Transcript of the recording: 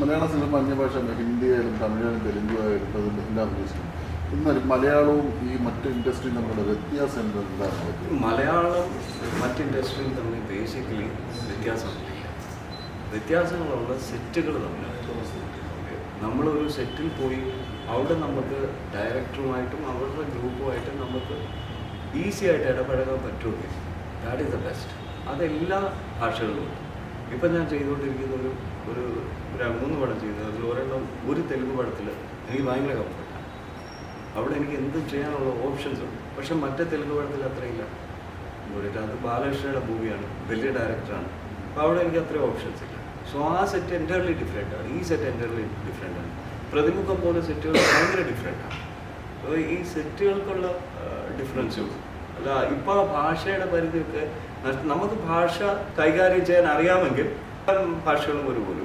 മലയാള cinema അന്യഭാഷ ഹിന്ദി ആയാലും തമിഴായാലും തെലുങ്കു ആയാലും അത് എല്ലാം അഭിനയിച്ചിട്ടുണ്ട് എന്നാലും മലയാളവും ഈ മറ്റ് ഇൻഡസ്ട്രിയും തമ്മിലുള്ള വ്യത്യാസം എന്ത് എന്താണ്? മലയാളം മറ്റ് ഇൻഡസ്ട്രിയും തമ്മിൽ ബേസിക്കലി വ്യത്യാസമില്ല വ്യത്യാസങ്ങളുള്ള സെറ്റുകൾ തമ്മിലാണ് നമ്മളൊരു സെറ്റിൽ പോയി അവിടെ നമുക്ക് ഡയറക്ടറുമായിട്ടും അവരുടെ ഗ്രൂപ്പുമായിട്ടും നമുക്ക് ഈസി ആയിട്ട് ഇടപഴകാൻ പറ്റുമെങ്കിൽ ദാറ്റ് ഈസ് ദ ബെസ്റ്റ്. അതെല്ലാ ഭാഷകളിലും ഇപ്പം ഞാൻ ചെയ്തുകൊണ്ടിരിക്കുന്ന ഒരു ഒരു ഒരു മൂന്ന് പടം ചെയ്തത് അതിൽ ഒരെണ്ണം ഒരു തെലുങ്ക് പടത്തിൽ എനിക്ക് ഭയങ്കര കംഫർട്ടാണ് അവിടെ എനിക്ക് എന്തും ചെയ്യാനുള്ള ഓപ്ഷൻസ് ഉണ്ട്. പക്ഷെ മറ്റേ തെലുങ്ക് പടത്തിൽ അത്രയില്ല. അത് ബാലകൃഷ്ണയുടെ മൂവിയാണ് വലിയ ഡയറക്ടറാണ് അപ്പോൾ അവിടെ എനിക്ക് അത്രയും ഓപ്ഷൻസ് ഇല്ല. സോ ആ സെറ്റ് എന്റർലി ഡിഫറെന്റ് ആണ്. ഈ സെറ്റ് എന്റർലി ഡിഫറെന്റ് ആണ്. പ്രതിമുഖം പോലെ സെറ്റുകൾ ഭയങ്കര ഡിഫറെന്റ് ആണ്. അപ്പോൾ ഈ സെറ്റുകൾക്കുള്ള ഡിഫറൻസ് ഡിഫറൻസും അല്ല ഇപ്പോൾ ഭാഷയുടെ പരിധിയൊക്കെ നമുക്ക് ഭാഷ കൈകാര്യം ചെയ്യാൻ അറിയാമെങ്കിൽ ഭാഷകളും ഒരുപോലെ